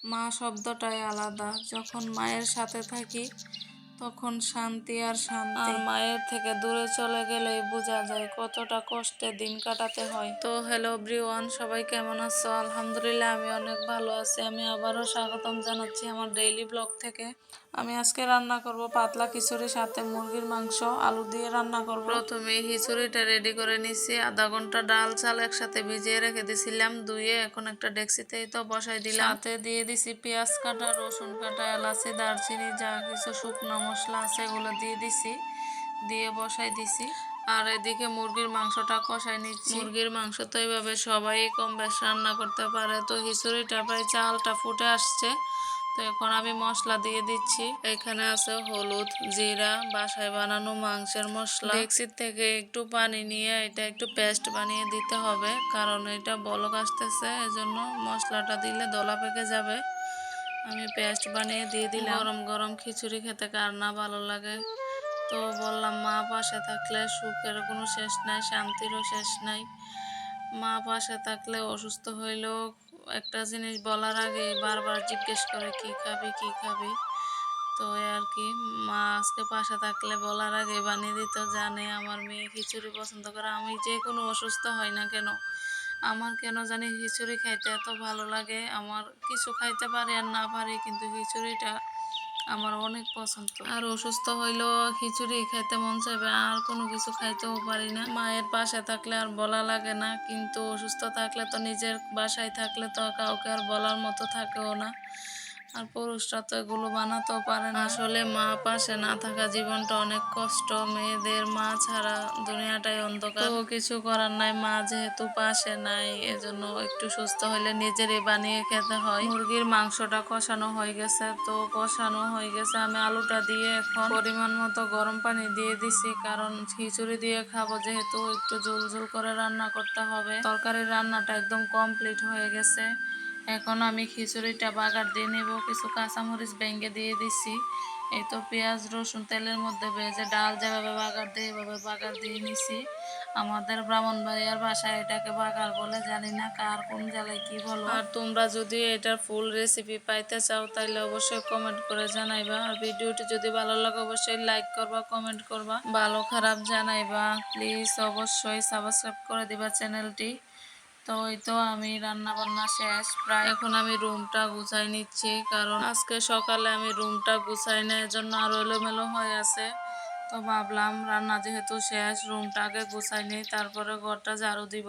মা শব্দটাই আলাদা। যখন মায়ের সাথে থাকি, তখন শান্তি আর শান্তি। আর মায়ের থেকে দূরে চলে গেলেই বোঝা যায় কতটা কষ্টে দিন কাটাতে হয়। তো হ্যালো ব্রিওয়ান সবাই কেমন আছো? আলহামদুলিল্লাহ, আমি অনেক ভালো আছি। আমি আবারও স্বাগতম জানাচ্ছি আমার ডেইলি ব্লগ থেকে। আমি আজকে রান্না করব পাতলা খিচুড়ির সাথে মুরগির মাংস আলু দিয়ে রান্না করব। প্রথমে খিচুড়িটা রেডি করে নিছি। আধা ঘণ্টা ডাল চাল একসাথে ভিজিয়ে রেখে দিছিলাম। ধুয়ে এখন একটা ডেক্সিতেই তো বসাই দিলাম। সাথে দিয়ে দিছি পেঁয়াজ কাটা রসুন কাটা এলাচি দারচিনি যা কিছু শুকনো মশলা আছে এগুলো দিয়ে দিছি। দিয়ে বসাই দিছি। আর এদিকে মুরগির মাংসটা কষাই নিচ্ছি। মুরগির মাংস তো এইভাবে সবাই কম বেশ রান্না করতে পারে। তো খিচুড়িটা প্রায় চালটা ফুটে আসছে। তো এখন আমি মশলা দিয়ে দিচ্ছি। এখানে আছে হলুদ, জিরা, বাসায় বানানো মাংসের মশলা। ডেক্সির থেকে একটু পানি নিয়ে এটা একটু পেস্ট বানিয়ে দিতে হবে, কারণ এটা বলক আসতেছে, এজন্য মশলাটা দিলে দলা পেকে যাবে। আমি পেস্ট বানিয়ে দিয়ে দিলাম। গরম গরম খিচুড়ি খেতে কার না ভালো লাগে। তো বললাম, মা, পাশে থাকলে সুখের কোনো শেষ নাই, শান্তিরও শেষ নাই। মা, পাশে থাকলে অসুস্থ হইলেও একটা জিনিস বলার আগে বারবার জিজ্ঞেস করে, কি খাবি কি খাবি? তো আর কি, মা আজকে পাশে থাকলে বলার আগে বানিয়ে দিত, জানে আমার মেয়ে খিচুড়ি পছন্দ করে। আমি যে কোনো অসুস্থ হয় না কেন, আমার কেন জানি খিচুড়ি খাইতে এত ভালো লাগে। আমার কিছু খাইতে পারি আর না পারি, কিন্তু খিচুড়িটা আমার অনেক পছন্দ। আর অসুস্থ হইলেও খিচুড়ি খাইতে মন চাইবে, আর কোনো কিছু খাইতেও পারি না। মায়ের পাশে থাকলে আর বলা লাগে না, কিন্তু অসুস্থ থাকলে তো নিজের বাসায় থাকলে তো কাউকে আর বলার মতো থাকেও না। আর পুরুষরা তো এগুলো বানাতেও পারে না। আসলে মা পাশে না থাকা জীবনটা অনেক কষ্ট। মেয়েদের মা ছাড়া দুনিয়াটাই অন্ধকার। তো কিছু করার নাই, মা যেহেতু পাশে নাই, এজন্য একটু সুস্থ হলে নিজেরই বানিয়ে খেতে হয়। মুরগির মাংসটা কষানো হয়ে গেছে, তো কষানো হয়ে গেছে। আমি আলুটা দিয়ে এখন পরিমাণ মতো গরম পানি দিয়ে দিছি, কারণ খিচুড়ি দিয়ে খাব যেহেতু একটু ঝোল ঝোল করে রান্না করতে হবে। তরকারির রান্নাটা একদম কমপ্লিট হয়ে গেছে। এখন আমি খিচুড়িটা বাগার দিয়ে নেব, কিছু কাঁচামরিচ ভেঙে দিয়ে দিছি। এই তো পেঁয়াজ, রসুন, তেলের মধ্যে ভেজে ডাল যেভাবে বাগার দিয়ে এভাবে বাগার দিয়ে নিছি। আমাদের ব্রাহ্মণবাড়িয়ার বাসায় এটাকে বাগার বলে জানি না, কার কোন জেলায় কি বলো। আর তোমরা যদি এটার ফুল রেসিপি পাইতে চাও তাহলে অবশ্যই কমেন্ট করে জানাইবা। আর ভিডিওটি যদি ভালো লাগে, অবশ্যই লাইক করবা কমেন্ট করবা। ভালো খারাপ জানাইবা প্লিজ অবশ্যই সাবস্ক্রাইব করে দিবা চ্যানেলটি তো ওই তো আমি রান্না বান্না শেষ। প্রায় এখন আমি রুমটা গুছাই নিচ্ছি, কারণ আজকে সকালে আমি রুমটা গুছাই না জন্য আরও এলোমেলো হয়ে আছে। তো ভাবলাম রান্না যেহেতু শেষ, রুমটা আগে গুছাই নিই, তারপরে ঘরটা ঝাড়ু দিব।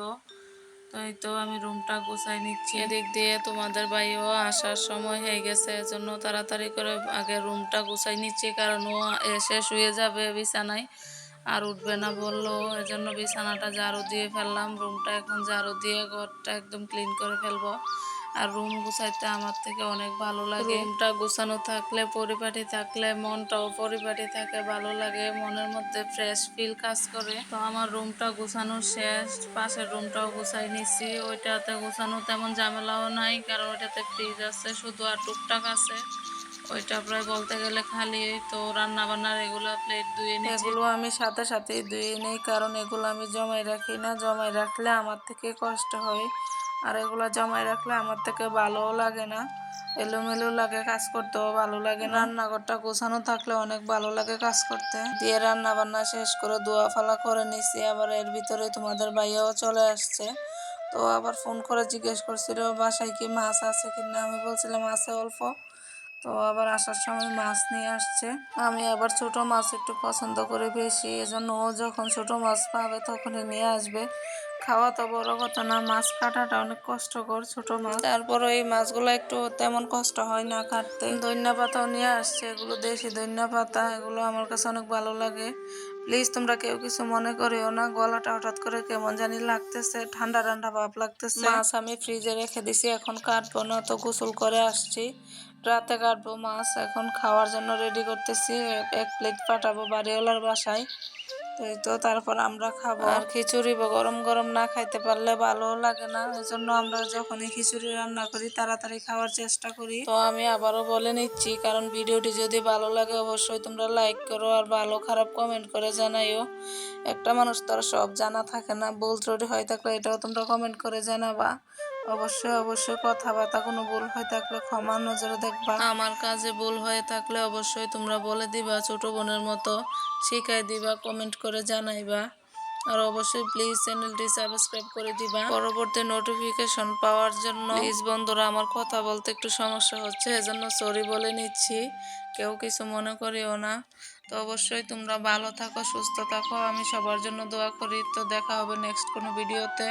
তো এই তো আমি রুমটা গুছাই নিচ্ছি। এদিক দিয়ে তোমাদের ভাইও আসার সময় হয়ে গেছে, এজন্য তাড়াতাড়ি করে আগে রুমটা গুছাই নিচ্ছি, কারণ ও এসে শুয়ে যাবে বিছানায়। আর উঠবে না বলল। এজন্য বিছানাটা ঝাড়ু দিয়ে ফেললাম। রুমটা এখন ঝাড়ু দিয়ে ঘরটা একদম ক্লিন করে ফেলব। আর রুম গুছাইতে আমার থেকে অনেক ভালো লাগে। রুমটা গুছানো থাকলে, পরিপাটি থাকলে, মনটাও পরিপাটি থাকে, ভালো লাগে, মনের মধ্যে ফ্রেশ ফিল কাজ করে। তো আমার রুমটা গুছানো শেষ, পাশের রুমটাও গুছাই নিছি। ওইটাতে গুছানো তেমন ঝামেলাও নাই, কারণ ওইটাতে ফ্রিজ আছে, শুধু আর টুকটাক আছে। ওইটা প্রায় বলতে গেলে খালি তো রান্না বান্নার এগুলো প্লেট ধুয়ে নিই এগুলো আমি সাথে সাথে ধুয়ে নিই, কারণ এগুলো আমি জমাই রাখি না। জমাই রাখলে আমার থেকে কষ্ট হয়, আর এগুলো জমাই রাখলে আমার থেকে ভালোও লাগে না। এলোমেলো লাগে কাজ করতেও ভালো লাগে না। রান্নাঘরটা গোছানো থাকলে অনেক ভালো লাগে কাজ করতে। দিয়ে রান্না বান্না শেষ করে ধোয়া ফালা করে নিছি। আবার এর ভিতরে তোমাদের ভাইয়াও চলে আসছে। তো আবার ফোন করে জিজ্ঞেস করছিল, বাসায় কি মাছ আছে কিনা? আমি বলছিলাম, আছে অল্প। তো আবার আসার সময় মাছ নিয়ে আসছে। আমি আবার ছোট মাছ একটু পছন্দ করে বেশি, এজন্য ও যখন ছোট মাছ পাবে তখনই নিয়ে আসবে। খাওয়া তো বড় কথা না, মাছ কাটাটা অনেক কষ্টকর ছোট মাছ। তারপর এই মাছগুলো একটু তেমন কষ্ট হয় না কাটতে। ধন্যা পাতাও নিয়ে আসছে, এগুলো দেশি ধন্যা পাতা এগুলো আমার কাছে অনেক ভালো লাগে। প্লিজ তোমরা কেউ কিছু মনে করিও না, গলাটা হঠাৎ করে কেমন জানি লাগতেছে, ঠান্ডা ঠান্ডা ভাব লাগতেছে। মাছ আমি ফ্রিজে রেখে দিছি, এখন কাটবো না তো গোসল করে আসছি। রাতে কাটবো মাছ, এখন খাওয়ার জন্য রেডি করতেছি, এক- প্লেট পাঠাবো বাড়িওয়ালার বাসায়। এই তো তারপর আমরা খাব। আর খিচুড়ি বা গরম গরম না খাইতে পারলে ভালো লাগে না। এই জন্য আমরা যখনই খিচুড়ি রান্না করি, তাড়াতাড়ি খাওয়ার চেষ্টা করি। তো আমি আবারও বলে নিচ্ছি, কারণ ভিডিওটি যদি ভালো লাগে অবশ্যই তোমরা লাইক করো আর ভালো খারাপ কমেন্ট করে জানাইও। একটা মানুষ তো আর সব জানা থাকে না, ভুল ত্রুটি হয়ে থাকলে এটাও তোমরা কমেন্ট করে জানাবা। অবশ্যই অবশ্যই কথাবার্তা কোনো ভুল হয়ে থাকলে ক্ষমা নজরে দেখবা। আমার কাজে ভুল হয়ে থাকলে অবশ্যই তোমরা বলে দিবা, ছোট বোনের মতো শিখাই দিবা কমেন্ট করে জানাইবা। আর অবশ্যই প্লিজ চ্যানেলটি সাবস্ক্রাইব করে দিবা। পরবর্তী নোটিফিকেশন পাওয়ার জন্য প্লিজ বন্ধুরা, আমার কথা বলতে একটু সমস্যা হচ্ছে, এজন্য সরি বলে নিচ্ছি। কেউ কিছু মনে করিও না। তো অবশ্যই তোমরা ভালো থাকো, সুস্থ থাকো। আমি সবার জন্য দোয়া করি। তো দেখা হবে নেক্সট কোনো ভিডিওতে